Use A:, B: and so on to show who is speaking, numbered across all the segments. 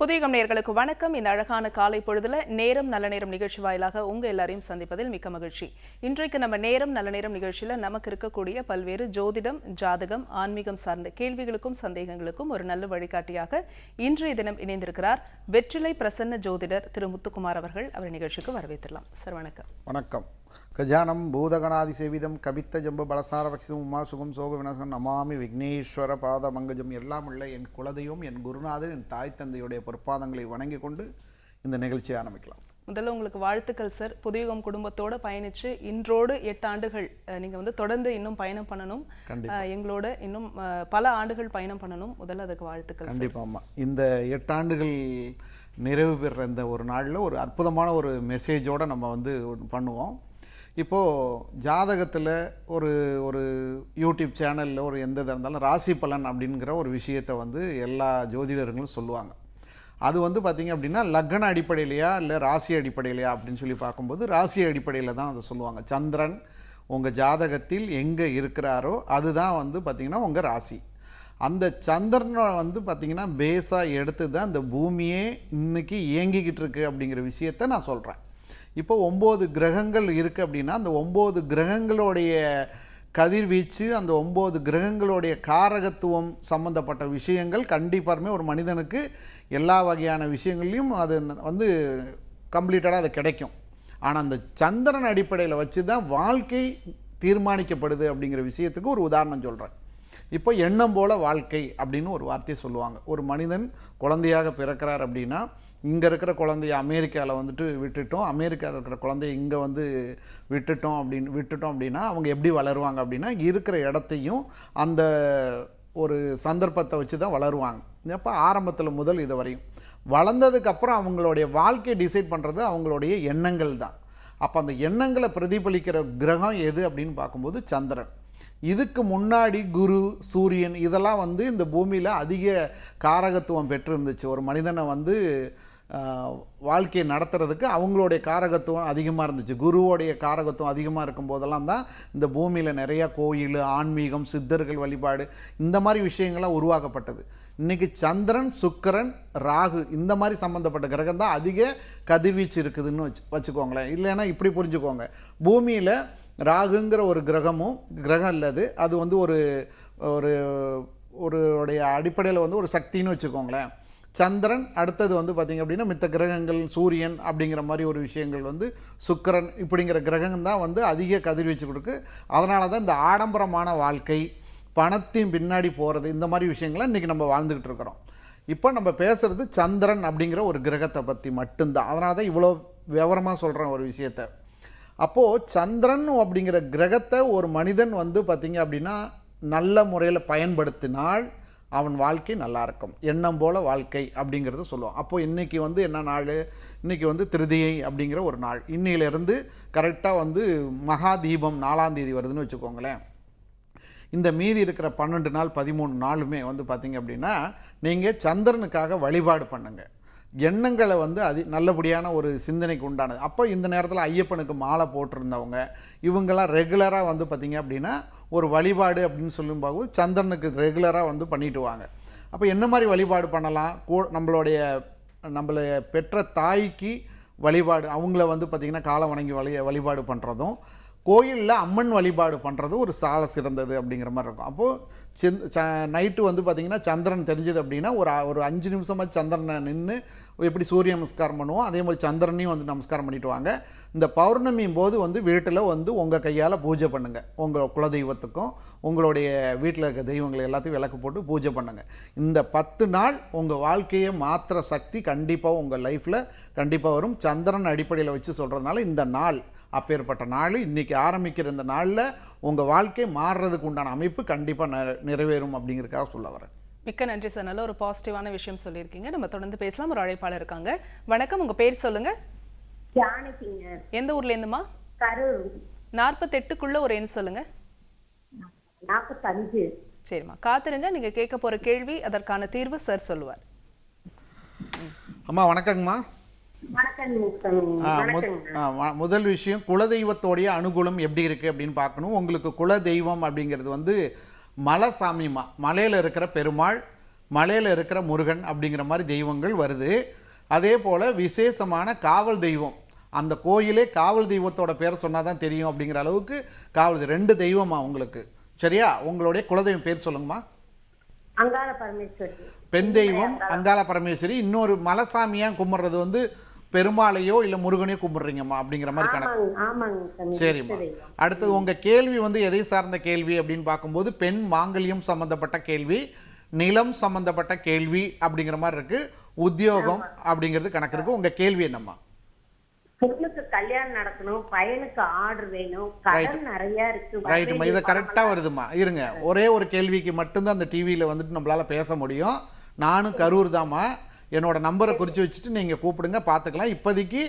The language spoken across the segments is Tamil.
A: புதியகம் நேர்களுக்கு வணக்கம். இந்த அழகான காலை பொழுதுல நேரம் நல்ல நேரம் நிகழ்ச்சி வாயிலாக உங்க எல்லாரையும் சந்திப்பதில் மிக்க மகிழ்ச்சி. இன்றைக்கு நம்ம நேரம் நல்ல நேரம் நிகழ்ச்சியில நமக்கு இருக்கக்கூடிய பல்வேறு ஜோதிடம் ஜாதகம் ஆன்மீகம் சார்ந்த கேள்விகளுக்கும் சந்தேகங்களுக்கும் ஒரு நல்ல வழிகாட்டியாக இன்றைய தினம் இணைந்திருக்கிறார் வெற்றிலை பிரசன்ன ஜோதிடர் திரு முத்துக்குமார் அவர்கள். அவர் நிகழ்ச்சிக்கு வரவேற்றலாம் சார் வணக்கம்.
B: வணக்கம். கஜானம் பூதகணாதி சேவிதம் கவித்த ஜம்பு பலசார பக்ஷிதம் உமா சுகம் சோக விநாசகம் நமாமி விக்னேஸ்வர பாத மங்கஜம் எல்லாம் உள்ள என் குலதெய்வம் என் குருநாதர் என் தாய் தந்தையுடைய பொற்பாதங்களை வணங்கி கொண்டு இந்த நிகழ்ச்சியை ஆரம்பிக்கலாம்.
A: முதல்ல உங்களுக்கு வாழ்த்துக்கள் சார் புதியுகம் குடும்பத்தோட பயணிச்சு இன்றோடு எட்டு ஆண்டுகள் அஹ், நீங்க வந்து தொடர்ந்து இன்னும் பயணம் பண்ணணும். எங்களோட இன்னும் பல ஆண்டுகள் பயணம் பண்ணணும். முதல்ல அதுக்கு வாழ்த்துக்கள்.
B: கண்டிப்பாம்மா இந்த எட்டாண்டுகள் நிறைவு பெறுற இந்த ஒரு நாளில் ஒரு அற்புதமான ஒரு மெசேஜோடு நம்ம வந்து பண்ணுவோம். இப்போது ஜாதகத்தில் ஒரு ஒரு யூடியூப் சேனலில் ஒரு எந்த இதாக இருந்தாலும் ராசி பலன் அப்படிங்கிற ஒரு விஷயத்தை வந்து எல்லா ஜோதிடர்களும் சொல்லுவாங்க. அது வந்து பார்த்திங்க அப்படின்னா லக்ன அடிப்படையிலையா இல்லை ராசி அடிப்படையிலையா அப்படின்னு சொல்லி பார்க்கும்போது ராசி அடிப்படையில் தான் அதை சொல்லுவாங்க. சந்திரன் உங்கள் ஜாதகத்தில் எங்கே இருக்கிறாரோ அதுதான் வந்து பார்த்திங்கன்னா உங்கள் ராசி. அந்த சந்திரனை வந்து பார்த்திங்கன்னா பேஸாக எடுத்து தான் இந்த பூமியே இன்னைக்கு இயங்கிக்கிட்டு இருக்குது அப்படிங்கிற விஷயத்த நான் சொல்கிறேன் இப்போ ஒம்பது கிரகங்கள் இருக்குது அப்படின்னா அந்த ஒம்பது கிரகங்களுடைய கதிர்வீச்சு அந்த ஒம்பது கிரகங்களுடைய காரகத்துவம் சம்மந்தப்பட்ட விஷயங்கள் கண்டிப்பாருமே ஒரு மனிதனுக்கு எல்லா வகையான விஷயங்கள்லையும் அது வந்து கம்ப்ளீட்டடாக அது கிடைக்கும். ஆனால் அந்த சந்திரன் அடிப்படையில் வச்சு தான் வாழ்க்கை தீர்மானிக்கப்படுது அப்படிங்கிற விஷயத்துக்கு ஒரு உதாரணம் சொல்கிறேன் இப்போ எண்ணம் போல வாழ்க்கை அப்படின்னு ஒரு வார்த்தையை சொல்லுவாங்க. ஒரு மனிதன் குழந்தையாக பிறக்கிறார் அப்படின்னா இங்கே இருக்கிற குழந்தைய அமெரிக்காவில் வந்துட்டு விட்டுட்டோம். அமெரிக்காவில் இருக்கிற குழந்தைய இங்கே வந்து விட்டுட்டோம் அப்படின்னு விட்டுட்டோம் அப்படின்னா அவங்க எப்படி வளருவாங்க அப்படின்னா இருக்கிற இடத்தையும் அந்த ஒரு சந்தர்ப்பத்தை வச்சு தான் வளருவாங்க. அப்போ ஆரம்பத்தில் முதல் இது வரையும். வளர்ந்ததுக்கப்புறம் அவங்களுடைய வாழ்க்கையை டிசைட் பண்ணுறது அவங்களுடைய எண்ணங்கள் தான். அப்போ அந்த எண்ணங்களை பிரதிபலிக்கிற கிரகம் எது அப்படின்னு பார்க்கும்போது சந்திரன். இதுக்கு முன்னாடி குரு சூரியன் இதெல்லாம் வந்து இந்த பூமியில் அதிக காரகத்துவம் பெற்றிருந்துச்சு. ஒரு மனிதனை வந்து வாழ்க்கையை நடத்துறதுக்கு அவங்களுடைய காரகத்துவம் அதிகமாக இருந்துச்சு. குருவோடைய காரகத்துவம் அதிகமாக இருக்கும் போதெல்லாம் தான் இந்த பூமியில் நிறையா கோயில் ஆன்மீகம் சித்தர்கள் வழிபாடு இந்த மாதிரி விஷயங்கள்லாம் உருவாக்கப்பட்டது. இன்றைக்கி சந்திரன் சுக்கிரன் ராகு இந்த மாதிரி சம்மந்தப்பட்ட கிரகம் தான் அதிக கதிர்வீச்சு இருக்குதுன்னு வச்சு வச்சுக்கோங்களேன். இல்லைன்னா இப்படி புரிஞ்சுக்கோங்க. பூமியில் ராகுங்கிற ஒரு கிரகமும் கிரகம் இல்லது. அது வந்து ஒரு ஒரு ஒரு உடைய அடிப்படையில் வந்து ஒரு சக்தின்னு வச்சுக்கோங்களேன். சந்திரன் அடுத்தது வந்து பார்த்திங்க அப்படின்னா மித்த கிரகங்கள் சூரியன் அப்படிங்கிற மாதிரி ஒரு விஷயங்கள் வந்து சுக்கிரன் இப்படிங்கிற கிரகம் தான் வந்து அதிக கதிர்வீச்சு கொடுக்கு அதனால தான் இந்த ஆடம்பரமான வாழ்க்கை பணத்தின் பின்னாடி போகிறது இந்த மாதிரி விஷயங்களை இன்றைக்கி நம்ம வாழ்ந்துக்கிட்டு இருக்கிறோம். இப்போ நம்ம பேசுகிறது சந்திரன் அப்படிங்கிற ஒரு கிரகத்தை பற்றி மட்டும்தான். அதனால தான் இவ்வளோ விவரமாக சொல்கிறேன் ஒரு விஷயத்தை. அப்போது சந்திரன் அப்படிங்கிற கிரகத்தை ஒரு மனிதன் வந்து பார்த்திங்க அப்படின்னா நல்ல முறையில் பயன்படுத்தினால் அவன் வாழ்க்கை நல்லா இருக்கும் எண்ணம் போல வாழ்க்கை அப்படிங்கிறத சொல்லுவோம் அப்போது இன்றைக்கி வந்து என்ன நாள்? இன்றைக்கி வந்து திருதியை அப்படிங்கிற ஒரு நாள். இன்னையிலேருந்து கரெக்டாக வந்து மகா தீபம் நாலாம் தேதி வருதுன்னு வச்சுக்கோங்களேன். இந்த மீதி இருக்கிற பன்னெண்டு நாள் பதிமூணு நாளுமே வந்து பார்த்திங்க அப்படின்னா நீங்கள் சந்திரனுக்காக வழிபாடு பண்ணுங்கள் எண்ணங்களை வந்து அதி நல்லபடியான ஒரு சிந்தனைக்கு உண்டானது. அப்போ இந்த நேரத்தில் ஐயப்பனுக்கு மாலை போட்டிருந்தவங்க இவங்கெல்லாம் ரெகுலராக வந்து பார்த்திங்க அப்படின்னா ஒரு வழிபாடு அப்படின்னு சொல்லும்போது சந்திரனுக்கு ரெகுலராக வந்து பண்ணிட்டு வாங்க அப்போ என்ன மாதிரி வழிபாடு பண்ணலாம்? கூ நம்மளுடைய நம்மளை பெற்ற தாய்க்கு வழிபாடு அவங்கள வந்து பார்த்திங்கன்னா காலை வணங்கி வழி வழிபாடு பண்ணுறதும் கோயிலில் அம்மன் வழிபாடு பண்ணுறது ஒரு சால சிறந்தது அப்படிங்கிற மாதிரி இருக்கும். அப்போது சந் ச நைட்டு வந்து பார்த்திங்கன்னா சந்திரன் தெரிஞ்சது அப்படின்னா ஒரு ஒரு அஞ்சு நிமிஷமாக சந்திரனை நின்று எப்படி சூரிய நமஸ்காரம் பண்ணுவோம்? அதே மாதிரி சந்திரனையும் வந்து நமஸ்காரம் பண்ணிட்டு வாங்க இந்த பௌர்ணமியும் போது வந்து வீட்டில் வந்து உங்கள் கையால் பூஜை பண்ணுங்கள் உங்கள் குலதெய்வத்துக்கும் உங்களுடைய வீட்டில் இருக்க தெய்வங்களை எல்லாத்தையும் விளக்கு போட்டு பூஜை பண்ணுங்கள் இந்த பத்து நாள் உங்கள் வாழ்க்கையை மாற்றுற சக்தி கண்டிப்பாக உங்கள் லைஃப்பில் கண்டிப்பாக வரும். சந்திரன் அடிப்படையில் வச்சு சொல்கிறதுனால இந்த நாள் அப்பேற்பட்ட நாள் இன்றைக்கி ஆரம்பிக்கிற இந்த நாளில் உங்கள் வாழ்க்கை மாறுறதுக்கு உண்டான அமைப்பு கண்டிப்பாக நிறைவேறும் அப்படிங்கிறதுக்காக சொல்ல வரேன்.
A: மிக்க நன்றி சார். நல்ல ஒரு பாசிட்டிவான விஷயம் சொல்லியிருக்கீங்க. நம்ம தொடர்ந்து பேசலாம். ஒரு அழைப்பாளர் இருக்காங்க. வணக்கம். உங்க பேர் சொல்லுங்க.
C: ஜானகிங்க.
A: எந்த ஊர்ல இருந்துமா
C: கரூர்.
A: நாற்பத்தெட்டுக்குள்ள ஒரு எண் சொல்லுங்க.
C: நாற்பத்தஞ்சு.
A: சரிம்மா. காத்திருங்க. நீங்க கேட்க போற கேள்வி அதற்கான தீர்வு சார் சொல்லுவார்.
B: அம்மா வணக்கங்கம்மா. முதல் விஷயம் குலதெய்வத்தோடைய அனுகூலம் எப்படி இருக்குது அப்படின்னு பார்க்கணும். உங்களுக்கு குலதெய்வம் அப்படிங்கிறது வந்து மலைசாமிமா மலையில் இருக்கிற பெருமாள் மலையில் இருக்கிற முருகன் அப்படிங்கிற மாதிரி தெய்வங்கள் வருது. அதே போல் விசேஷமான காவல் தெய்வம். அந்த கோயிலே காவல் தெய்வத்தோட பேரை சொன்னால் தான் தெரியும் அப்படிங்கிற அளவுக்கு காவல். ரெண்டு தெய்வமா உங்களுக்கு. சரியா? உங்களுடைய குலதெய்வம் பேர் சொல்லுங்கம்மா.
C: அங்காள பரமேஸ்வரி.
B: பெண் தெய்வம் அங்காள பரமேஸ்வரி. இன்னொரு மலைசாமியா கும்பிட்றது வந்து பெருமாளையோ இல்லை முருகனையோ கும்பிட்றீங்கம்மா அப்படிங்கிற மாதிரி கணக்கு. சரிம்மா. அடுத்தது உங்க கேள்வி வந்து எதை சார்ந்த கேள்வி அப்படின்னு பார்க்கும்போது பெண் மாங்கல்யம் சம்பந்தப்பட்ட கேள்வி நிலம் சம்பந்தப்பட்ட கேள்வி அப்படிங்கிற மாதிரி இருக்கு. உத்தியோகம் அப்படிங்கிறது கணக்கு இருக்கு. உங்க கேள்வி என்னம்மா?
C: பொண்ணுக்கு கல்யாணம் நடக்கணும் பையனுக்கு ஆர்டர் வேணும் கடன் நிறைய இருக்கு.
B: ரைட்டுமா இதை கரெக்டாக வருதுமா இருங்க. ஒரே ஒரு கேள்விக்கு மட்டும்தான் அந்த டிவியில் வந்துட்டு நம்மளால பேச முடியும். நானும் கரூர் தாம்மா. என்னோட நம்பரை குறித்து வச்சுட்டு நீங்கள் கூப்பிடுங்க பார்த்துக்கலாம் இப்போதைக்கு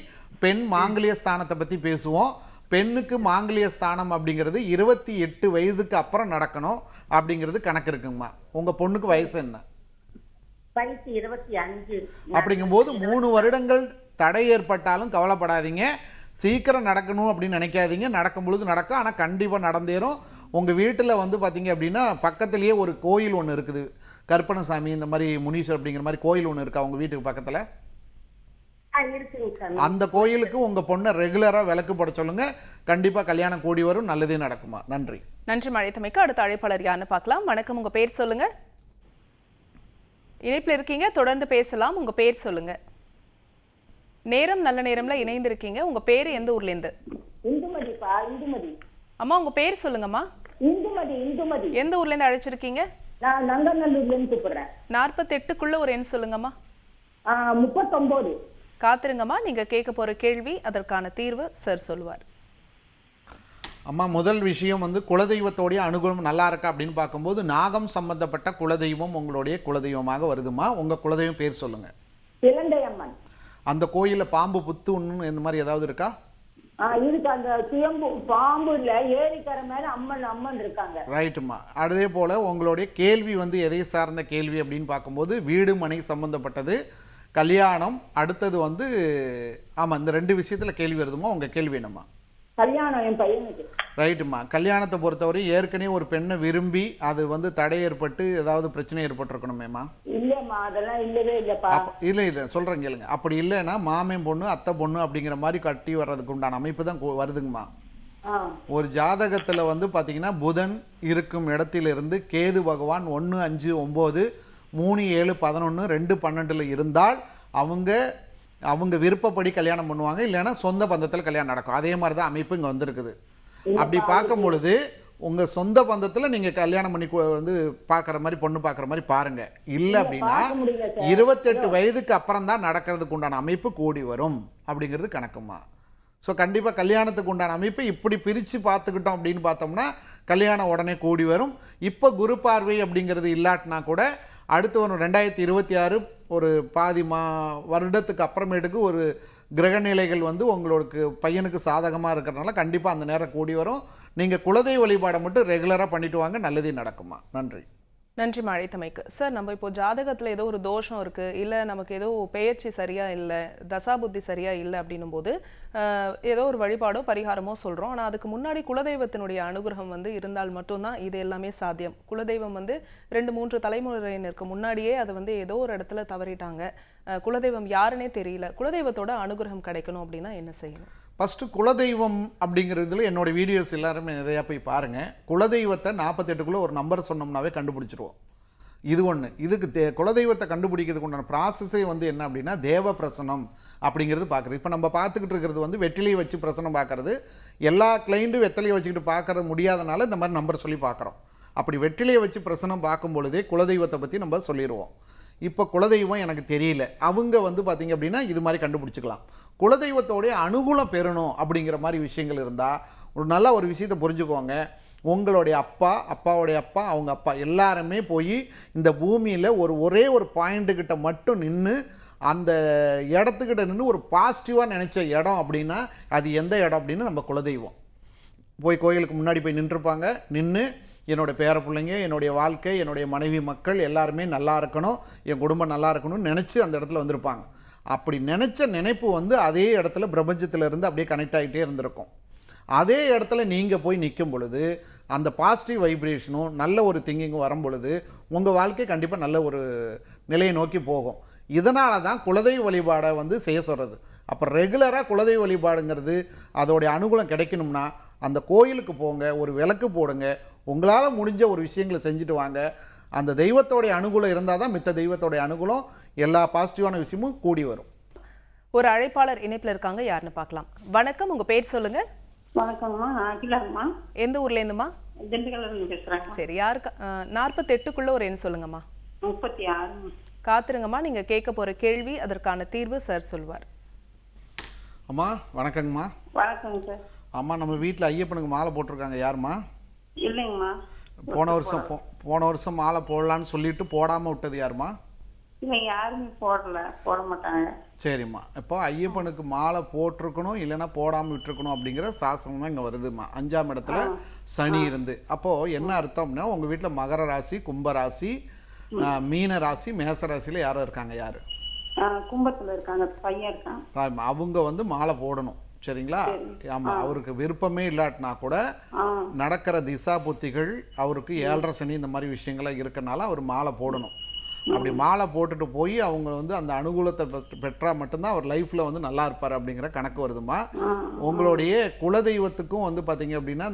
B: பெண் மாங்கல்ய ஸ்தானத்தை பற்றி பேசுவோம். பெண்ணுக்கு மாங்கல்ய ஸ்தானம் அப்படிங்கிறது இருபத்தி எட்டு வயதுக்கு அப்புறம் நடக்கணும் அப்படிங்கிறது கணக்கு இருக்குங்கம்மா. உங்கள் பொண்ணுக்கு வயசு என்ன?
C: வயசு இருபத்தி அஞ்சு.
B: அப்படிங்கும்போது மூணு வருடங்கள் தடை ஏற்பட்டாலும் கவலைப்படாதீங்க. சீக்கிரம் நடக்கணும் அப்படின்னு நினைக்காதீங்க. நடக்கும் பொழுது நடக்கும். ஆனால் கண்டிப்பாக நடந்தேறும். உங்கள் வீட்டில் வந்து பார்த்தீங்க அப்படின்னா பக்கத்துலேயே ஒரு கோயில் ஒன்று இருக்குது. கருப்பணசாமி இந்த மாதிரி முனீஸ்வர் அப்படிங்கிற மாதிரி கோயில் ஒன்று இருக்கா உங்கள் வீட்டுக்கு பக்கத்தில்.
C: இருக்குங்க
B: அந்த கோயிலுக்கு உங்கள் பொண்ணை ரெகுலராக விளக்கு போட சொல்லுங்கள் கண்டிப்பாக கல்யாணம் கூடி வரும் நல்லதே நடக்குமா? நன்றி.
A: நன்றி மழைத்தமைக்கு அடுத்த அழைப்பாளர் யாருன்னு பார்க்கலாம். வணக்கம் உங்க பேர் சொல்லுங்க. இணைப்பில் இருக்கீங்க தொடர்ந்து பேசலாம். உங்க பேர் சொல்லுங்க. நேரம் நல்ல நேரம்ல இணைந்திருக்கீங்க. உங்க பேர் எந்த ஊர்ல இருந்து
C: இந்துமதிப்பா இந்துமதி.
A: அம்மா உங்க பேர் சொல்லுங்கம்மா.
C: இந்துமதி இந்துமதி.
A: எந்த ஊர்ல இருந்து அழைச்சிருக்கீங்க?
C: நான் நங்கநல்லூர்ல இருந்து கூப்பிடுறேன்.
A: நாற்பத்தெட்டுக்குள்ள ஒரு எண் சொல்லுங்கம்மா.
C: முப்பத்தொன்பது
A: காத்திருங்கம்மா நீங்க கேட்க போற கேள்வி அதற்கான தீர்வு சார் சொல்லுவார்.
B: அம்மா முதல் விஷயம் வந்து குலதெய்வத்தோடைய அனுகூலம் நல்லா இருக்கா அப்படின்னு பார்க்கும்போது நாகம் சம்பந்தப்பட்ட குலதெய்வம் உங்களுடைய குலதெய்வமாக வருதுமா? உங்கள் குலதெய்வம் பேர்
C: அம்மன்
B: அந்த கோயிலில் பாம்பு புத்து ஒன்று இந்த மாதிரி ஏதாவது இருக்கா?
C: இதுக்கு அந்த சுயம்பு பாம்பு இல்ல ஏரிக்கரை மேல அம்மன் அம்மன் இருக்காங்க.
B: ரைட்டுமா அதே போல் உங்களுடைய கேள்வி வந்து எதை சார்ந்த கேள்வி அப்படின்னு பார்க்கும்போது வீடு மனை சம்மந்தப்பட்டது கல்யாணம் அடுத்தது வந்து ஆமாம் இந்த ரெண்டு விஷயத்தில் கேள்வி வருதுமா? உங்கள் கேள்வி என்னம்மா?
C: கல்யாணம் என் பையனுக்கு.
B: ரைட்டுமா கல்யாணத்தை பொறுத்தவரை ஏற்கனவே ஒரு பெண்ணை விரும்பி அது வந்து தடை ஏற்பட்டு ஏதாவது பிரச்சனை ஏற்பட்டிருக்கணுமேம்மா?
C: இல்லம்மா அதெல்லாம் இல்லவே இல்லப்பா.
B: இல்லை இல்லை சொல்கிறேன் கேளுங்க. அப்படி இல்லைன்னா மாமன் பொண்ணு அத்தை பொண்ணு அப்படிங்கிற மாதிரி கட்டி வர்றதுக்கு உண்டான அமைப்பு தான் வருதுங்கம்மா. ஒரு ஜாதகத்தில் வந்து பார்த்தீங்கன்னா புதன் இருக்கும் இடத்திலிருந்து கேது பகவான் ஒன்று அஞ்சு ஒம்பது மூணு ஏழு பதினொன்று ரெண்டு பன்னெண்டில் இருந்தால் அவங்க அவங்க விருப்பப்படி கல்யாணம் பண்ணுவாங்க. இல்லைன்னா சொந்த பந்தத்தில் கல்யாணம் நடக்கும். அதே மாதிரி தான் அமைப்பு இங்கே வந்திருக்குது. அப்படி பார்க்கும் பொழுது உங்கள் சொந்த பந்தத்தில் நீங்கள் கல்யாணம் பண்ணி வந்து பார்க்குற மாதிரி பொண்ணு பார்க்குற மாதிரி பாருங்க. இல்லை அப்படின்னா. இருபத்தெட்டு வயதுக்கு அப்புறம் தான் நடக்கிறதுக்கு உண்டான அமைப்பு கூடி வரும் அப்படிங்கிறது கணக்குமா ஸோ கண்டிப்பாக கல்யாணத்துக்கு உண்டான அமைப்பு இப்படி பிரித்து பார்த்துக்கிட்டோம் அப்படின்னு பார்த்தோம்னா கல்யாணம் உடனே கூடி வரும். இப்போ குரு பார்வை அப்படிங்கிறது இல்லாட்டினா கூட அடுத்து ஒரு ரெண்டாயிரத்தி இருபத்தி ஆறு ஒரு பாதி மா வருடத்துக்கு அப்புறமேட்டுக்கு ஒரு கிரகநிலைகள் வந்து உங்களுக்கு பையனுக்கு சாதகமாக இருக்கிறனால கண்டிப்பாக அந்த நேரம் கூடி வரும். நீங்கள் குலதெய்வ வழிபாடை மட்டும் ரெகுலராக பண்ணிட்டு வாங்க. நல்லதே நடக்குமா நன்றி.
A: நன்றி மழைத்தமைக்கு சார் நம்ம இப்போ ஜாதகத்தில் ஏதோ ஒரு தோஷம் இருக்கு இல்லை நமக்கு ஏதோ பெயர்ச்சி சரியா தசா தசாபுத்தி சரியா இல்லை அப்படின்னும் போது ஏதோ ஒரு வழிபாடோ பரிகாரமோ சொல்கிறோம் ஆனால் அதுக்கு முன்னாடி குலதெய்வத்தினுடைய அனுகிரகம் வந்து இருந்தால் மட்டும்தான் இது எல்லாமே சாத்தியம். குலதெய்வம் வந்து ரெண்டு மூன்று தலைமுறையினருக்கு முன்னாடியே அதை வந்து ஏதோ ஒரு இடத்துல தவறிட்டாங்க. குலதெய்வம் யாருன்னே தெரியல. குலதெய்வத்தோட அனுகிரகம் கிடைக்கணும் அப்படின்னா என்ன செய்யணும்?
B: ஃபஸ்ட்டு குலதெய்வம் அப்படிங்கிறதுல என்னோட வீடியோஸ் எல்லாருமே நிறையா போய் பாருங்கள் குலதெய்வத்தை நாற்பத்தெட்டுக்குள்ளே ஒரு நம்பர் சொன்னோம்னாவே கண்டுபிடிச்சிருவோம். இது ஒன்று இதுக்கு தே குலதெய்வத்தை கண்டுபிடிக்கிறதுக்கு உண்டான ப்ராசஸே வந்து என்ன அப்படின்னா தேவ பிரசனம் அப்படிங்கிறது பார்க்குறது. இப்போ நம்ம பார்த்துக்கிட்டு இருக்கிறது வந்து வெற்றிலையை வச்சு பிரசனம் பார்க்கறது. எல்லா கிளைண்ட்டும் வெத்தலையை வச்சுக்கிட்டு பார்க்கறது முடியாதனால இந்த மாதிரி நம்பர் சொல்லி பார்க்குறோம். அப்படி வெற்றிலையை வச்சு பிரசனம் பார்க்கும் பொழுதே குலதெய்வத்தை பற்றி நம்ம சொல்லிடுவோம் இப்போ குலதெய்வம் எனக்கு தெரியல. அவங்க வந்து பார்த்திங்க அப்படின்னா இது மாதிரி கண்டுபிடிச்சிக்கலாம். குலதெய்வத்தோடைய அனுகூலம் பெறணும் அப்படிங்கிற மாதிரி விஷயங்கள் இருந்தால் ஒரு நல்ல ஒரு விஷயத்தை புரிஞ்சுக்கோங்க. உங்களுடைய அப்பா அப்பாவுடைய அப்பா அவங்க அப்பா எல்லாருமே போய் இந்த பூமியில் ஒரு ஒரே ஒரு பாயிண்ட்டு கிட்ட மட்டும் நின்று அந்த இடத்துக்கிட்ட நின்று ஒரு பாசிட்டிவாக நினச்ச இடம் அப்படின்னா அது எந்த இடம் அப்படின்னு நம்ம குலதெய்வம். போய் கோயிலுக்கு முன்னாடி போய் நின்றுருப்பாங்க நின்று என்னுடைய பேர பிள்ளைங்க என்னுடைய வாழ்க்கை என்னுடைய மனைவி மக்கள் எல்லாருமே நல்லா இருக்கணும் என் குடும்பம் நல்லா இருக்கணும்னு நினச்சி அந்த இடத்துல வந்திருப்பாங்க. அப்படி நினச்ச நினைப்பு வந்து அதே இடத்துல பிரபஞ்சத்துல இருந்து அப்படியே கனெக்ட் ஆகிட்டே இருந்திருக்கும். அதே இடத்துல நீங்கள் போய் நிற்கும் பொழுது அந்த பாசிட்டிவ் வைப்ரேஷனும் நல்ல ஒரு திங்கிங்கும் வரும் பொழுது உங்கள் வாழ்க்கை கண்டிப்பாக நல்ல ஒரு நிலையை நோக்கி போகும். இதனால தான் குலதெய்வ வழிபாடை வந்து செய்ய சொல்கிறது அப்போ ரெகுலராக குலதெய்வ வழிபாடுங்கிறது அதோடைய அனுகூலம் கிடைக்கணும்னா அந்த கோயிலுக்கு போங்க ஒரு விளக்கு போடுங்க உங்களால் முடிஞ்ச ஒரு விஷயங்களை செஞ்சுட்டு வாங்க. அந்த தெய்வத்தோடைய அனுகூலம் இருந்தால் தான் மித்த தெய்வத்தோடைய அனுகூலம் எல்லா பாசிட்டிவான விஷயமும் கூடி வரும்.
A: ஒரு அழைப்பாளர் இணைப்புல இருக்காங்க. யாருன்னு பார்க்கலாம். வணக்கம். உங்க பேர் சொல்லுங்க.
D: வணக்கம்மா
A: எந்த ஊர்ல இருந்துமா சரி யாருக்கு நாற்பத்தெட்டுக்குள்ள ஒரு எண் சொல்லுங்கம்மா.
D: முப்பத்தி ஆறு.
A: காத்துருங்கம்மா. நீங்க கேட்க போற கேள்வி அதற்கான தீர்வு சார் சொல்வார்.
B: அம்மா வணக்கங்கம்மா.
D: வணக்கங்க சார்.
B: அம்மா நம்ம வீட்டில் ஐயப்பனுக்கு மாலை போட்டிருக்காங்க. யாரும்மா?
D: இல்லைங்கம்மா.
B: போன வருஷம் போ போன வருஷம் மாலை போடலான்னு சொல்லிட்டு போடாமல் விட்டது யாரும்மா?
D: இல்லை யாருமே போடல போட மாட்டாங்க.
B: சரிம்மா. இப்போ ஐயப்பனுக்கு மாலை போட்டிருக்கணும் இல்லைன்னா போடாமல் விட்டுருக்கணும் அப்படிங்கிற சாசனம் தான் இங்கே வருதுமா அஞ்சாம் இடத்துல சனி இருந்து. அப்போது என்ன அர்த்தம்னா உங்கள் வீட்டில் மகர ராசி கும்ப ராசி மீன ராசி மேச ராசியில் யாரும் இருக்காங்க யார்?
D: கும்பத்துல இருக்காங்க பையன் இருக்கான்.
B: அவங்க வந்து மாலை போடணும். சரிங்களா? ஆமாம் அவருக்கு விருப்பமே இல்லாட்டினா கூட நடக்கிற திசா புத்திகள் அவருக்கு ஏழரை சனி இந்த மாதிரி விஷயங்கள்லாம் இருக்கனால அவர் மாலை போடணும். அப்படி மாலை போட்டுட்டு போய் அவங்க வந்து அந்த அனுகூலத்தை பெற்று- பெற்றா மட்டும்தான் அவர் லைஃப்பில் வந்து நல்லா இருப்பார் அப்படிங்கிற கணக்கு வருதுமா. உங்களுடைய குலதெய்வத்துக்கும் வந்து பார்த்தீங்க அப்படின்னா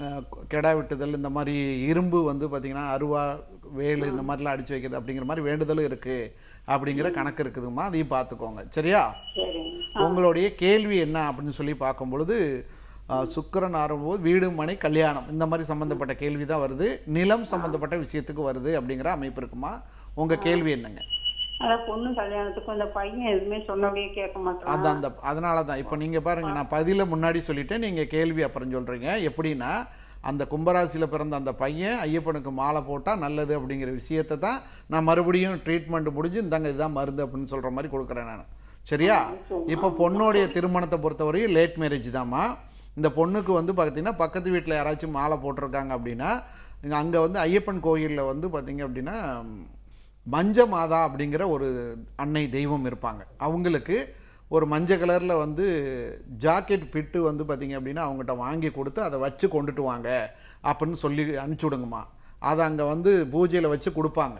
B: அஹ், கெடா வெட்டுதல் இந்த மாதிரி இரும்பு வந்து பார்த்தீங்கன்னா அருவா வேலு இந்த மாதிரிலாம் அடிச்சு வைக்கிறது அப்படிங்கிற மாதிரி வேண்டுதலும் இருக்குது அப்படிங்கிற கணக்கு இருக்குதுமா. அதையும் பார்த்துக்கோங்க சரியா? உங்களுடைய கேள்வி என்ன அப்படின்னு சொல்லி பார்க்கும் பொழுது சுக்கிரன் ஆரம்போது வீடு மனை கல்யாணம். இந்த மாதிரி சம்மந்தப்பட்ட கேள்வி தான் வருது. நிலம் சம்மந்தப்பட்ட விஷயத்துக்கு வருது அப்படிங்கிற அமைப்பு இருக்குமா? உங்கள் கேள்வி என்னங்க?
D: அதான் பொண்ணு கல்யாணத்துக்கு இந்த பையன் எதுவுமே சொன்னபடியே கேட்க மாட்டான்.
B: அதான் அந்த அதனால தான் இப்போ நீங்கள் பாருங்கள் நான் பதில முன்னாடி சொல்லிட்டேன். நீங்கள் கேள்வி அப்புறம் சொல்கிறீங்க எப்படின்னா அந்த கும்பராசியில் பிறந்த அந்த பையன் ஐயப்பனுக்கு மாலை போட்டால் நல்லது அப்படிங்கிற விஷயத்தை தான் நான் மறுபடியும் ட்ரீட்மெண்ட் முடிஞ்சு இந்தாங்க இதுதான் மருந்து அப்படின்னு சொல்கிற மாதிரி கொடுக்குறேன் நான். சரியா? இப்போ பொண்ணுடைய திருமணத்தை பொறுத்தவரையும் லேட் மேரேஜ் தாம்மா. இந்த பொண்ணுக்கு வந்து பார்த்தீங்கன்னா பக்கத்து வீட்டில் யாராச்சும் மாலை போட்டிருக்காங்க அப்படின்னா அங்கே வந்து ஐயப்பன் கோயிலில் வந்து பார்த்தீங்க அப்படின்னா மஞ்ச மாதா அப்படிங்கிற ஒரு அன்னை தெய்வம் இருப்பாங்க. அவங்களுக்கு ஒரு மஞ்சள் கலரில் வந்து ஜாக்கெட் பிட்டு வந்து பார்த்திங்க அப்படின்னா அவங்ககிட்ட வாங்கி கொடுத்து அதை வச்சு கொண்டுட்டு வாங்க அப்படின்னு சொல்லி அனுப்பிச்சி விடுங்கம்மா. அதை அங்கே வந்து பூஜையில் வச்சு கொடுப்பாங்க.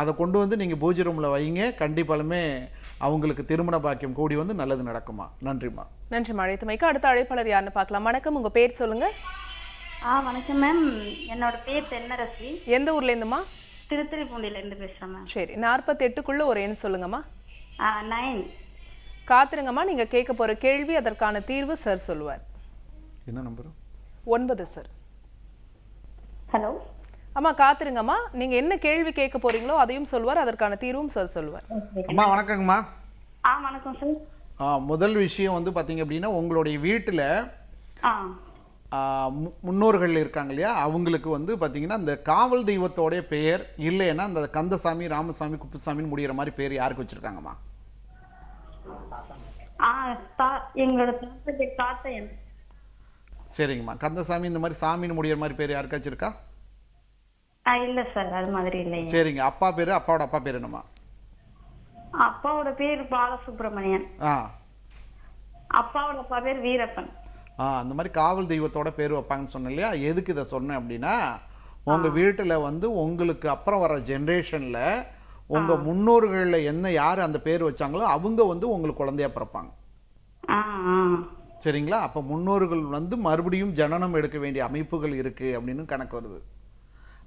B: அதை கொண்டு வந்து நீங்கள் பூஜை ரூமில் வைங்க. கண்டிப்பாலுமே அவங்களுக்கு திருமண பாக்கியம் கூடி வந்து நல்லது நடக்குமா? நன்றிம்மா.
A: நன்றி அழைத்தமைக்கு அடுத்த அழைப்பாளர் யாருன்னு பார்க்கலாம். வணக்கம். உங்க பேர் சொல்லுங்க.
E: ஆ வணக்கம் மேம். என்னோட பேர் தென்னரசி.
A: எந்த ஊர்ல இருந்துமா
E: திருத்துறைப்பூண்டியிலேருந்து பேசுகிறேன் மேம்.
A: சரி நாற்பத்தெட்டுக்குள்ள ஒரு எண் சொல்லுங்கம்மா.
E: ஆ நைன்
A: காத்துருங்கம்மா. நீங்க கேட்க போற கேள்வி அதற்கான தீர்வு சார் சொல்லுவார்.
B: என்ன நம்பரு?
A: ஒன்பது சார்.
E: ஹலோ.
A: அம்மா காத்துருங்கம்மா. நீங்க என்ன கேள்வி கேட்க போறீங்களோ அதையும் சொல்வார். அதற்கான தீர்வும் சார் சொல்லுவார்
B: அம்மா வணக்கங்கம்மா.
E: ஆ வணக்கம் சார்
B: ஆ, முதல் விஷயம் வந்து பார்த்தீங்க அப்படின்னா உங்களுடைய வீட்டில் முன்னோர்கள் இருக்காங்க இல்லையா? அவங்களுக்கு வந்து பார்த்தீங்கன்னா இந்த காவல் தெய்வத்தோடைய பெயர் இல்லைன்னா அந்த கந்தசாமி ராமசாமி குப்புசாமின்னு முடிகிற மாதிரி பேர் யாருக்கு வச்சுருக்காங்கம்மா? சரிங்கம்மா. கந்தசாமி இந்த மாதிரி சாமின்னு முடிகிற மாதிரி பேர் யாருக்காச்சும் இருக்கா?
E: இல்லை சார் அது மாதிரி இல்லைங்க.
B: சரிங்க. அப்பா பேர் அப்பாவோட அப்பா பேர் என்னம்மா?
E: அப்பாவோட பேர் பாலசுப்ரமணியன்.
B: ஆ.
E: அப்பாவோட அப்பா பேர் வீரப்பன்.
B: ஆ அந்த மாதிரி காவல் தெய்வத்தோட பேர் வைப்பாங்கன்னு சொன்னேன் இல்லையா? எதுக்கு இதை சொன்னேன் அப்படின்னா உங்கள் வீட்டில் வந்து உங்களுக்கு அப்புறம் வர ஜென்ரேஷனில் உங்கள் முன்னோர்களில் என்ன யார் அந்த பேர் வச்சாங்களோ அவங்க வந்து உங்களுக்கு குழந்தையா பிறப்பாங்க. சரிங்களா? அப்போ முன்னோர்கள் வந்து மறுபடியும் ஜனனம் எடுக்க வேண்டிய அமைப்புகள் இருக்குது அப்படின்னு கணக்கு வருது.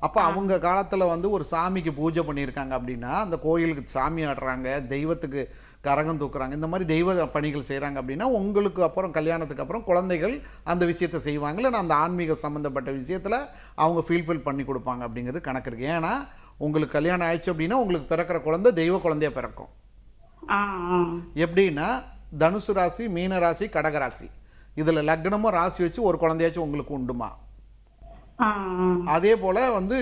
B: அப்போ அவங்க காலத்தில் வந்து ஒரு சாமிக்கு பூஜை பண்ணியிருக்காங்க அப்படின்னா அந்த கோயிலுக்கு சாமி ஆடுறாங்க தெய்வத்துக்கு கரகம் தூக்குறாங்க இந்த மாதிரி தெய்வ பணிகள் செய்கிறாங்க அப்படின்னா உங்களுக்கு அப்புறம் கல்யாணத்துக்கு அப்புறம் குழந்தைகள் அந்த விஷயத்தை செய்வாங்க. இல்லைன்னா அந்த ஆன்மீக சம்மந்தப்பட்ட விஷயத்தில் அவங்க ஃபீல்ஃபில் பண்ணி கொடுப்பாங்க அப்படிங்கிறது கணக்கு இருக்குது ஏன்னா உங்களுக்கு கல்யாணம் ஆயிடுச்சு அப்படின்னா உங்களுக்கு பிறக்கிற குழந்தை தெய்வ குழந்தையா பிறக்கும். எப்படின்னா தனுசு ராசி மீன ராசி கடக ராசி. இதில் லக்னமும் ராசி வச்சு ஒரு குழந்தையாச்சும் உங்களுக்கு உண்டுமா? அதே போல் வந்து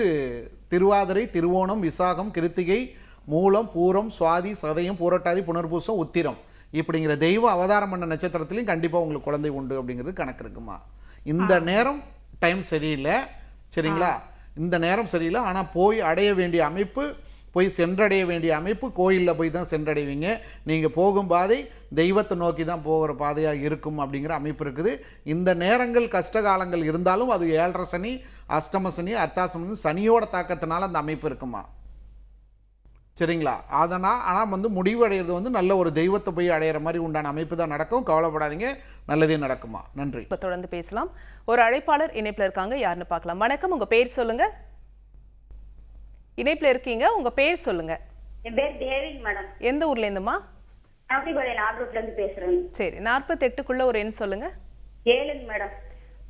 B: திருவாதிரை திருவோணம் விசாகம் கிருத்திகை மூலம் பூரம் சுவாதி சதயம் பூரட்டாதி புனர்பூசம் உத்திரம் இப்படிங்கிற தெய்வ அவதாரம் பண்ண நட்சத்திரத்துலையும் கண்டிப்பாக உங்களுக்கு குழந்தை உண்டு அப்படிங்கிறது கணக்கு இருக்குமா? இந்த நேரம் டைம் சரியில்லை சரிங்களா? இந்த நேரம் சரியில்லை ஆனால் போய் அடைய வேண்டிய அமைப்பு போய் சென்றடைய வேண்டிய அமைப்பு கோயிலில் போய் தான் சென்றடைவீங்க. நீங்கள் போகும் பாதை தெய்வத்தை நோக்கி தான் போகிற பாதையாக இருக்கும் அப்படிங்கிற அமைப்பு இருக்குது. இந்த நேரங்கள் கஷ்டகாலங்கள் இருந்தாலும் அது ஏழரை சனி அஷ்டம சனி அர்த்தாசமனி சனியோட தாக்கத்தினால அந்த அமைப்பு இருக்குமா? சரிங்களா? அதனால் ஆனால் வந்து முடிவடைகிறது வந்து நல்ல ஒரு தெய்வத்தை போய் அடையிற மாதிரி உண்டான அமைப்பு தான் நடக்கும். கவலைப்படாதீங்க. நல்லதே நடக்குமா? நன்றி.
A: இப்போ தொடர்ந்து பேசலாம். ஒரு அழைப்பாளர் இணைப்பில் இருக்காங்க. யாருன்னு பார்க்கலாம். வணக்கம். உங்கள் பேர் சொல்லுங்கள் இணைப்புல இருக்கீங்க. உங்க பேர் சொல்லுங்க.
E: என் பேர் தேவிங் மேடம்.
A: எந்த ஊர்ல இருந்துமா
E: இருந்து பேசுறேன்.
A: சரி நாற்பத்தெட்டுக்குள்ள ஒரு எண் சொல்லுங்க.
E: ஏழுங்க மேடம்.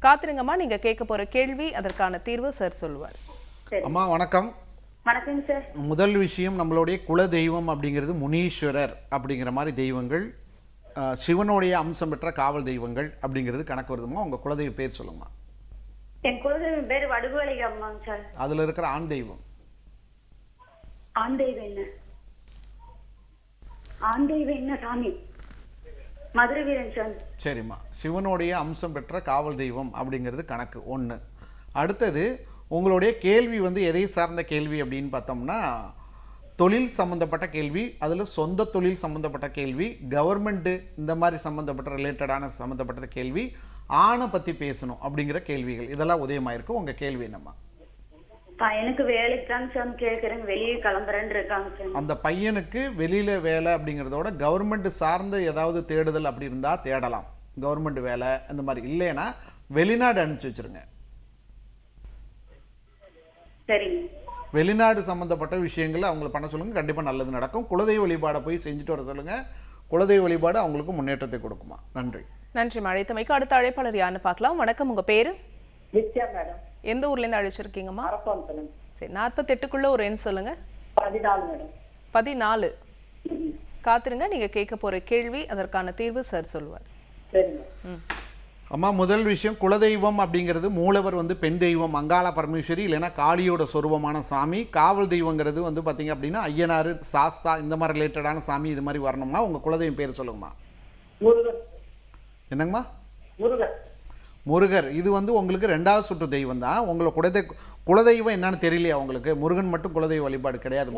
A: காத்துருங்கம்மா நீங்க கேட்க போற கேள்வி அதற்கான தீர்வு சார் சொல்லுவார்.
E: சரி.
B: அம்மா வணக்கம்.
E: சார்.
B: முதல் விஷயம் நம்மளுடைய குல தெய்வம் அப்படிங்கிறது முனீஸ்வரர் அப்படிங்கிற மாதிரி தெய்வங்கள் சிவனுடைய அம்சம் பெற்ற காவல் தெய்வங்கள் அப்படிங்கிறது கணக்கு வருதுமா உங்கள் குலதெய்வ பேர் சொல்லுங்கம்மா.
E: என் குலதெய்வம் பேர் வடுகோலை அம்மாங்க சார்.
B: அதில் இருக்கிற ஆண் தெய்வம்.
E: ஆண் என்ன? ஆண் என்ன சாமி? மதுரை வீரன் சார்
B: சரிம்மா. சிவனுடைய அம்சம் பெற்ற காவல் தெய்வம் அப்படிங்கிறது கணக்கு ஒன்று அடுத்தது உங்களுடைய கேள்வி வந்து எதை சார்ந்த கேள்வி அப்படின்னு பார்த்தோம்னா தொழில் சம்மந்தப்பட்ட கேள்வி அதில் சொந்த தொழில் சம்மந்தப்பட்ட கேள்வி கவர்மெண்ட்டு இந்த மாதிரி சம்மந்தப்பட்ட ரிலேட்டடான சம்மந்தப்பட்ட கேள்வி ஆணை பற்றி பேசணும் அப்படிங்கிற கேள்விகள். இதெல்லாம் உதயமாயிருக்கு. உங்கள் கேள்வி என்னம்மா?
E: எனக்கு வேலைக்கு தாங்க சார் கேட்கறேன் வெளியே கிளம்புறேன்னு இருக்காங்க சார்
B: அந்த பையனுக்கு வெளியில் வேலை அப்படிங்கிறதோட கவர்மெண்ட் சார்ந்த ஏதாவது தேடுதல் அப்படி இருந்தால் தேடலாம். கவர்மெண்ட் வேலை அந்த மாதிரி இல்லைன்னா வெளிநாடு அனுப்பிச்சி வச்சிருங்க.
E: சரிங்க
B: வெளிநாடு சம்மந்தப்பட்ட விஷயங்கள் அவங்களை பண்ண சொல்லுங்க கண்டிப்பாக நல்லது நடக்கும். குலதெய்வ வழிபாடை போய் செஞ்சுட்டு வர சொல்லுங்க. குலதெய்வ வழிபாடு அவங்களுக்கு முன்னேற்றத்தை கொடுக்குமா. நன்றி.
A: நன்றி அழைத்தமைக்கு அடுத்த அழைப்பாளர் யாருன்னு பார்க்கலாம். வணக்கம் உங்க பேரு?
C: நித்யா மேடம்.
A: எந்த ஊர்ல இருந்து அழைச்சிருக்கீங்கம்மா? சரி நாற்பத்தெட்டுக்குள்ள ஒரு எண் சொல்லுங்க.
C: பதினாலு
A: காத்துருங்க நீங்க கேட்க போற கேள்வி அதற்கான தீர்வு சார் சொல்லுவார்.
B: அம்மா முதல் விஷயம் குலதெய்வம் அப்படிங்கிறது மூலவர் வந்து பெண் தெய்வம் அங்காள பரமேஸ்வரி இல்லைன்னா காளியோட சொரூபமான சாமி. காவல் தெய்வங்கிறது வந்து பார்த்தீங்க அப்படின்னா ஐயனார் சாஸ்தா இந்த மாதிரி ரிலேட்டடான சாமி இது மாதிரி வரணும்னா உங்கள் குலதெய்வம் பேர் சொல்லுங்கம்மா. என்னங்கம்மா?
C: முருகன்.
B: முருகர் இது வந்து உங்களுக்கு ரெண்டாவது சுற்று தெய்வம் தான். உங்களை குலதெய் குலதெய்வம் என்னன்னு தெரியலையா உங்களுக்கு? முருகன் மட்டும் குலதெய்வ வழிபாடு கிடையாது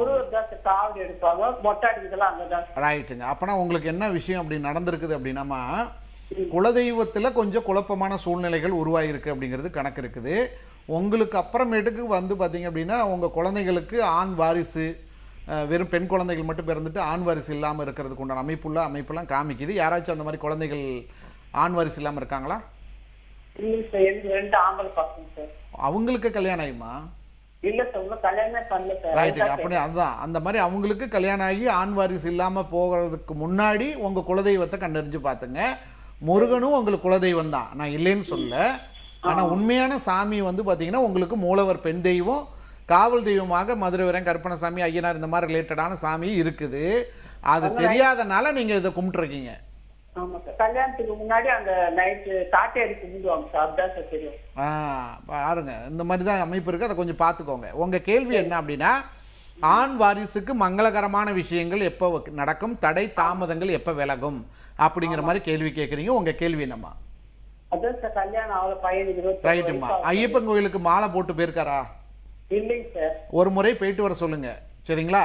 B: ரைட்டுங்க அப்போனா உங்களுக்கு என்ன விஷயம் அப்படி நடந்திருக்குது அப்படின்னாமா குலதெய்வத்தில் கொஞ்சம் குழப்பமான சூழ்நிலைகள் உருவாகிருக்கு அப்படிங்கிறது கணக்கு இருக்குது. உங்களுக்கு அப்புறமேட்டுக்கு வந்து பார்த்தீங்க அப்படின்னா உங்கள் குழந்தைகளுக்கு ஆண் வாரிசு வெறும் பெண் குழந்தைகள் மட்டும் பிறந்துட்டு ஆண் வாரிசு இல்லாமல் இருக்கிறதுக்கு உண்டான அமைப்புள்ள அமைப்பெல்லாம் காமிக்குது. யாராச்சும் அந்த மாதிரி குழந்தைகள் ஆண் வாரிசு இல்லாமல் இருக்காங்களா?
C: இல்லைங்க சார் எனக்கு ரெண்டு ஆம்பளை பசங்க சார்
B: அவங்களுக்கு கல்யாணம் ஆகிமா
C: இல்ல சார் இன்னும் கல்யாணமே பண்ணல சார்
B: ரைட்டுங்க அப்படி அதுதான் அந்த மாதிரி அவங்களுக்கு கல்யாணம் ஆகி ஆண் வாரிசு இல்லாமல் போகிறதுக்கு முன்னாடி உங்கள் குலதெய்வத்தை கண்டறிஞ்சு பார்த்துங்க முருகனும் உங்களுக்கு குலதெய்வம் தான். நான் இல்லைன்னு சொல்ல ஆனால் உண்மையான சாமி வந்து பார்த்தீங்கன்னா உங்களுக்கு மூலவர் பெண் தெய்வம் காவல் தெய்வமாக மதுரை வீரன் கருப்பணசாமி ஐயனார் இந்த மாதிரி ரிலேட்டடான சாமி இருக்குது. அது தெரியாதனால நீங்கள் இதை கும்பிட்டுருக்கீங்க.
C: ஆமா சார். கல்யாணத்துக்கு முன்னாடி அந்த நைட்டு சாட்டை அடி கும்பிடுவாங்க சார். அதுதான் சார் தெரியும்.
B: ஆ பாருங்க. இந்த மாதிரி தான் அமைப்பு இருக்குது அதை கொஞ்சம் பார்த்துக்கோங்க. உங்கள் கேள்வி என்ன அப்படின்னா ஆண் வாரிசுக்கு மங்களகரமான விஷயங்கள் எப்போ நடக்கும்? தடை தாமதங்கள் எப்போ விலகும்? அப்படிங்கிற மாதிரி கேள்வி கேட்குறீங்க உங்கள் கேள்வி என்னம்மா?
C: அதான் சார் கல்யாணம் ஆகல. பையனுக்கு
B: ஐயப்பன் கோயிலுக்கு மாலை போட்டு போயிருக்காரா?
C: இல்லைங்க சார்.
B: ஒரு முறை போயிட்டு வர சொல்லுங்க. சரிங்களா?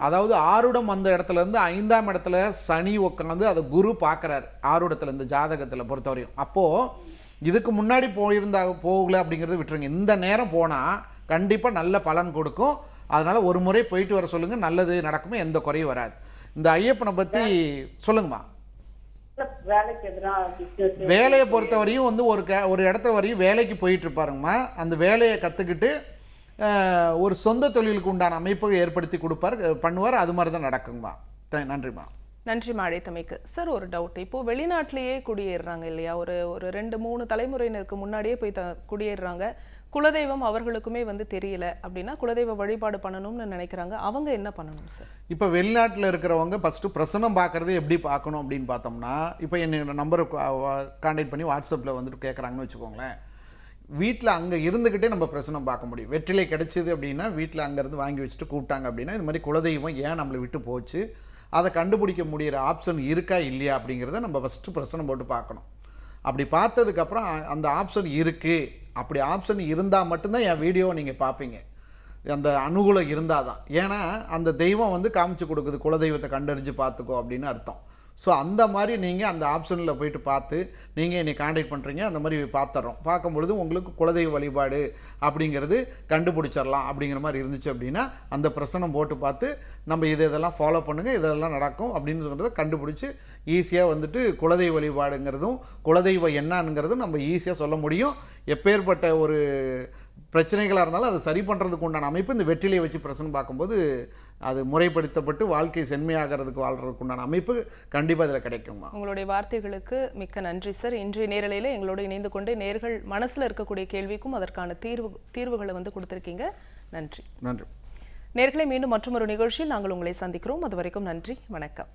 B: அதாவது ஆருடம் அந்த இடத்துல இருந்து ஐந்தாம் இடத்துல சனி உட்காந்து அதை குரு பார்க்கறாரு. ஆருடத்துல இந்த ஜாதகத்துல பொறுத்தவரையும். அப்போ இதுக்கு முன்னாடி போயிருந்தா போகல அப்படிங்கறத விட்டுருங்க. இந்த நேரம் போனா கண்டிப்பா நல்ல பலன் கொடுக்கும். அதனால ஒரு முறை போயிட்டு வர சொல்லுங்க. நல்லது நடக்கும் எந்த குறையும் வராது. இந்த ஐயப்பனை பத்தி சொல்லுங்கம்மா. வேலையை பொறுத்தவரையும் வந்து ஒரு ஒரு இடத்துல வரையும் வேலைக்கு போயிட்டு இருப்பாருங்கம்மா. அந்த வேலையை கற்றுக்கிட்டு ஒரு சொந்த தொழிலுக்கு உண்டான அமைப்பை ஏற்படுத்தி கொடுப்பார் பண்ணுவார். அது மாதிரி தான் நடக்குங்கம்மா நன்றிம்மா
A: நன்றி அழைத்தமைக்கு சார் ஒரு டவுட் இப்போ வெளிநாட்டிலேயே குடியேறுறாங்க இல்லையா? ஒரு ஒரு ரெண்டு மூணு தலைமுறையினருக்கு முன்னாடியே போய் த குடியேறுறாங்க. குலதெய்வம் அவர்களுக்குமே வந்து தெரியல அப்படின்னா குலதெய்வ வழிபாடு பண்ணணும்னு நினைக்கிறாங்க. அவங்க என்ன பண்ணணும் சார்
B: இப்போ வெளிநாட்டில் இருக்கிறவங்க ஃபஸ்ட்டு பிரசனம் பார்க்குறது எப்படி பார்க்கணும் அப்படின்னு பார்த்தோம்னா இப்போ என்னோட நம்பரை காண்டாக்ட் பண்ணி வாட்ஸ்அப்பில் வந்துட்டு கேட்குறாங்கன்னு வச்சுக்கோங்களேன். வீட்டில் அங்கே இருந்துக்கிட்டே நம்ம பிரசனம் பார்க்க முடியும். வெற்றிலை கிடைச்சிது அப்படின்னா வீட்டில் அங்கேருந்து வாங்கி வச்சுட்டு கூப்பிட்டாங்க அப்படின்னா இது மாதிரி குலதெய்வம் ஏன் நம்மளை விட்டு போச்சு? அதை கண்டுபிடிக்க முடியிற ஆப்ஷன் இருக்கா இல்லையா அப்படிங்கிறத நம்ம ஃபஸ்ட்டு பிரசனம் போட்டு பார்க்கணும். அப்படி பார்த்ததுக்கப்புறம் அந்த ஆப்ஷன் இருக்குது அப்படி ஆப்ஷன் இருந்தால் மட்டும்தான் என் வீடியோவை நீங்கள் பார்ப்பீங்க. அந்த அனுகூலம் இருந்தால் தான் ஏன்னா அந்த தெய்வம் வந்து காமிச்சு கொடுக்குது குலதெய்வத்தை கண்டறிஞ்சு பார்த்துக்கோ அப்படின்னு அர்த்தம். ஸோ அந்த மாதிரி நீங்கள் அந்த ஆப்ஷனில் போயிட்டு பார்த்து நீங்கள் என்னை காண்டாக்ட் பண்ணுறீங்க அந்த மாதிரி பார்த்துட்றோம் பார்க்கும் பொழுது உங்களுக்கு குலதெய்வ வழிபாடு அப்படிங்கிறது கண்டுபிடிச்சிடலாம் அப்படிங்கிற மாதிரி இருந்துச்சு அப்படின்னா அந்த பிரசனம் போட்டு பார்த்து நம்ம இதை இதெல்லாம் ஃபாலோ பண்ணுங்கள் இதெல்லாம் நடக்கும் அப்படின்னு சொல்கிறத கண்டுபிடிச்சி ஈஸியாக வந்துட்டு குலதெய்வ வழிபாடுங்கிறதும் குலதெய்வம் என்னங்கிறதும் நம்ம ஈஸியாக சொல்ல முடியும். எப்பேற்பட்ட ஒரு பிரச்சனைகளாக இருந்தாலும் அதை சரி பண்ணுறதுக்கு உண்டான அமைப்பு இந்த வெற்றிலையை வச்சு பிரச்சனை பார்க்கும்போது அது முறைப்படுத்தப்பட்டு வாழ்க்கை செம்மையாகிறதுக்கு வாழ்கிறதுக்கு உண்டான அமைப்பு கண்டிப்பாக இதில் கிடைக்குமா
A: உங்களுடைய வார்த்தைகளுக்கு மிக்க நன்றி சார். இன்றைய நேரலையில் எங்களோடு இணைந்து கொண்டு நேர்கள் மனசுல இருக்கக்கூடிய கேள்விக்கும் அதற்கான தீர்வு தீர்வுகளை வந்து கொடுத்துருக்கீங்க. நன்றி.
B: நன்றி.
A: நேர்களை மீண்டும் மற்றொரு நிகழ்ச்சியில் நாங்கள் உங்களை சந்திக்கிறோம். அது வரைக்கும் நன்றி வணக்கம்.